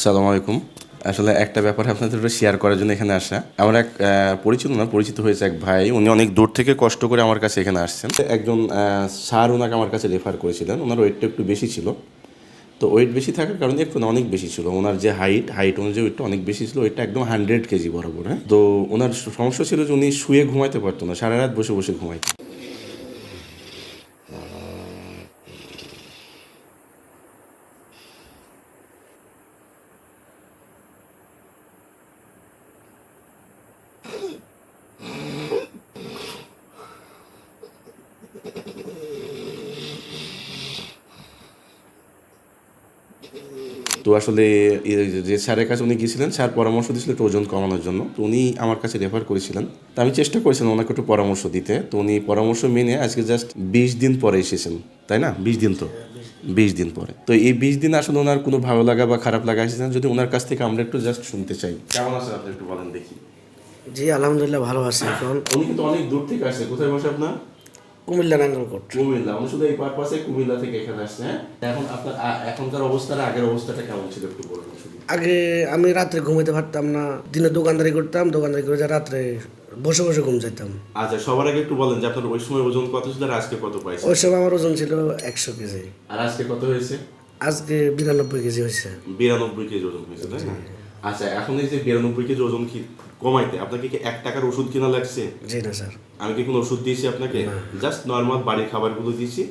আসসালামু আলাইকুম। আসলে একটা ব্যাপার আপনাদের শেয়ার করার জন্য এখানে আসা। আমার এক পরিচিত না, পরিচিত হয়েছে এক ভাই। উনি অনেক দূর থেকে কষ্ট করে আমার কাছে এখানে আসছেন। একজন স্যার ওনাকে আমার কাছে রেফার করেছিলেন। ওনার ওয়েটটা একটু বেশি ছিল। তো ওয়েট বেশি থাকার কারণে একটু অনেক বেশি ছিল। ওনার যে হাইট হাইট অনুযায়ী ওয়েটটা অনেক বেশি ছিল। ওইটা একদম হান্ড্রেড কেজি বরাবর হ্যাঁ? তো ওনার সমস্যা ছিল যে উনি শুয়ে ঘুমাইতে পারতো না। সারা রাত বসে বসে ঘুমাইতো। তো আসলে যে স্যারের কাছে উনি গিয়েছিলেন স্যার পরামর্শ দিয়েছিলেন একটু ওজন কমানোর জন্য। তো উনি আমার কাছে রেফার করেছিলেন। তো আমি চেষ্টা করেছিলাম ওনাকে একটু পরামর্শ দিতে। তো উনি পরামর্শ মেনে আজকে জাস্ট বিশ দিন পরে এসেছেন তাই না? বিশ দিন তো। বিশ দিন পরে। তো এই বিশ দিন আসলে ওনার কোনো ভালো লাগা বা খারাপ লাগা এসেছেন যদি ওনার কাছ থেকে আমরা একটু জাস্ট শুনতে চাই। কেমন আছেন আপনি একটু বলেন দেখি। জি আলহামদুলিল্লাহ ভালো আছি। এখন উনি কিন্তু অনেক দূর থেকে আসছে। কোথায় বসে আপনার? কুমিল্লা নাঙ্গলকোট কুমিল্লা উনি শুধু এই পারপাসে কুমিল্লা থেকে এখানে আসছে হ্যাঁ? এখন আপনার এখনকার অবস্থাটা আগের অবস্থাটা কেমন ছিল একটু বলুন আগে আমি রাত্রে ঘুমাইতে পারতাম না দিনে দোকানদারি করতাম দোকানদারি করে যা রাত্রে বসে বসে ঘুম যেতাম আচ্ছা সবার আগে একটু বলেন যে আপনার ওই সময় ওজন কত ছিল আর আজকে কত পাইছে? ওই সময় আমার ওজন ছিল একশো কেজি। আর আজকে কত হয়েছে? আজকে বিরানব্বই কেজি হয়েছে। বিরানব্বই কেজি ওজন হয়েছে তাই না? আচ্ছা এখন এই যে বিরানব্বই কেজি ওজন কি কমাইতে আপনাকে কি এক টাকার ওষুধ কিনা লাগছে? জি না স্যার। আমি কি কোনো ওষুধ দিয়েছি আপনাকে? জাস্ট নর্মাল বাড়ির খাবারগুলো দিয়েছি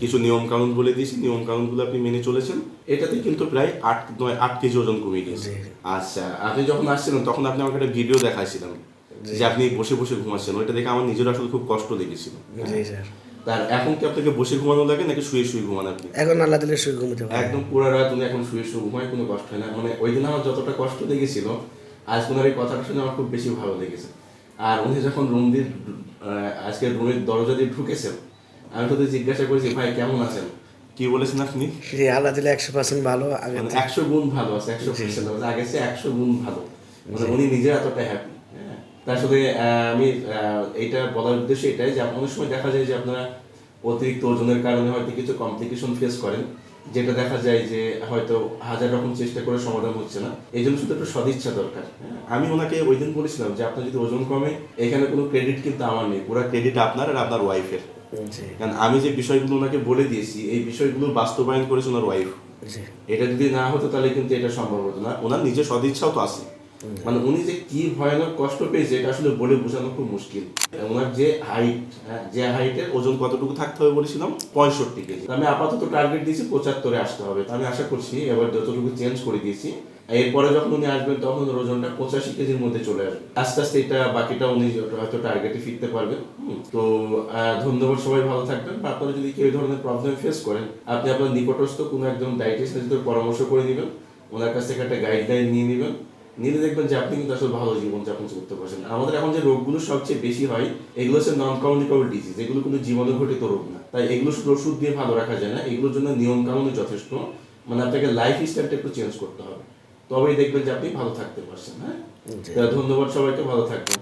কিছু নিয়ম কানুন বলে দিয়েছি নিয়ম কানুনগুলো আপনি মেনে চলেছেন। এটাতে কিন্তু প্রায় আট নয় আট কেজি ওজন কমে গেছে। আচ্ছা আপনি যখন আসছিলেন তখন আপনি আমাকে একটা ভিডিও দেখাইছিলেন যে আপনি বসে বসে ঘুমাচ্ছেন। ওইটা দেখে আমার নিজের আসলে খুব কষ্ট লেগেছিল। জি স্যার। তার এখন কি আপনাকে বসে ঘুমানো লাগে নাকি শুয়ে শুয়ে ঘুমান আপনি এখন আল্লাহ দিলে শুয়ে ঘুমাতে পারি। একদম পুরো রাত উনি এখন শুয়ে শুয়ে ঘুমায় কোনো কষ্ট হয় না। মানে ওই দিন আমার যতটা কষ্ট লেগেছিল আজ ওনার এই কথাটা শুনে আমার খুব বেশি ভালো লেগেছে। আর উনি যখন রুম দিয়ে আজকে রুমের দরজা দিয়ে ঢুকেছেন আমি তো জিজ্ঞাসা করেছি ভাই কেমন আছেন? কি বলেছেন আপনি? জি আল্লাহ দিলে একশো পার্সেন্ট ভালো আগে মানে একশো গুণ ভালো আছে একশো পার্সেন্ট আগে সে একশো গুণ ভালো। মানে উনি নিজে এতটা হ্যাপি তার সাথে আমি এইটা বলার উদ্দেশ্য এটাই যে অনেক সময় দেখা যায় যে আপনারা অতিরিক্ত ওজনের কারণে হয়তো কিছু কমপ্লিকেশন ফেস করেন যেটা দেখা যায় যে হয়তো হাজার রকম চেষ্টা করে সমাধান হচ্ছে না। এই জন্য শুধু একটু সদিচ্ছা দরকার হ্যাঁ, আমি ওনাকে ওই দিন বলেছিলাম যে আপনার যদি ওজন কমে এখানে কোনো ক্রেডিট কিন্তু আমার নেই। পুরো ক্রেডিট আপনার আর আপনার ওয়াইফের কারণ আমি যে বিষয়গুলো ওনাকে বলে দিয়েছি এই বিষয়গুলো বাস্তবায়ন করেছে ওনার ওয়াইফ এটা যদি না হতো তাহলে কিন্তু এটা সম্ভব হতো না। ওনার নিজের সদিচ্ছাও তো আছে। মানে উনি যে কি ভয়ানক কষ্ট পেয়েছে, এটা আসলে বলে বোঝানো খুব মুশকিল। ওনার যে হাইট যে হাইটের ওজন কতটুকু থাকতে হবে বলেছিলাম? পঁয়ষট্টি কেজি। আমি আপাতত টার্গেট দিয়েছি পঁচাত্তরে আসতে হবে। আমি আশা করছি এবার যতটুকু চেঞ্জ করে দিয়েছি, এরপরে যখন উনি আসবেন, তখন ওজনটা পঁচাশি কেজির মধ্যে চলে আসবে। আস্তে আস্তে এটা বাকিটা উনি হয়তো টার্গেটে ফিরতে পারবেন। তো ধন্যবাদ সবাই, ভালো থাকবেন। বা আপনারা যদি কেউ ধরনের প্রবলেম ফেস করেন, আপনি আপনার নিকটস্থ কোনো একজন ডায়েটিশিয়ানের পরামর্শ করে নেবেন। ওনার কাছ থেকে একটা গাইডলাইন নিয়ে নেবেন। নিলে দেখবেন যে আপনি কিন্তু আসলে ভালো জীবনযাপন করতে পারছেন। আমাদের এখন যে রোগগুলো সবচেয়ে বেশি হয় এগুলো হচ্ছে নন কমিউনিকেবল ডিজিজ এগুলো কোনো জীবনে ঘটিত রোগ না। তাই এগুলো শুধু ওষুধ দিয়ে ভালো রাখা যায় না এগুলোর জন্য নিয়ম কানুনও যথেষ্ট। মানে আপনাকে লাইফ স্টাইলটা একটু চেঞ্জ করতে হবে। তবেই দেখবেন যে আপনি ভালো থাকতে পারছেন হ্যাঁ? ধন্যবাদ সবাইকে ভালো থাকবেন।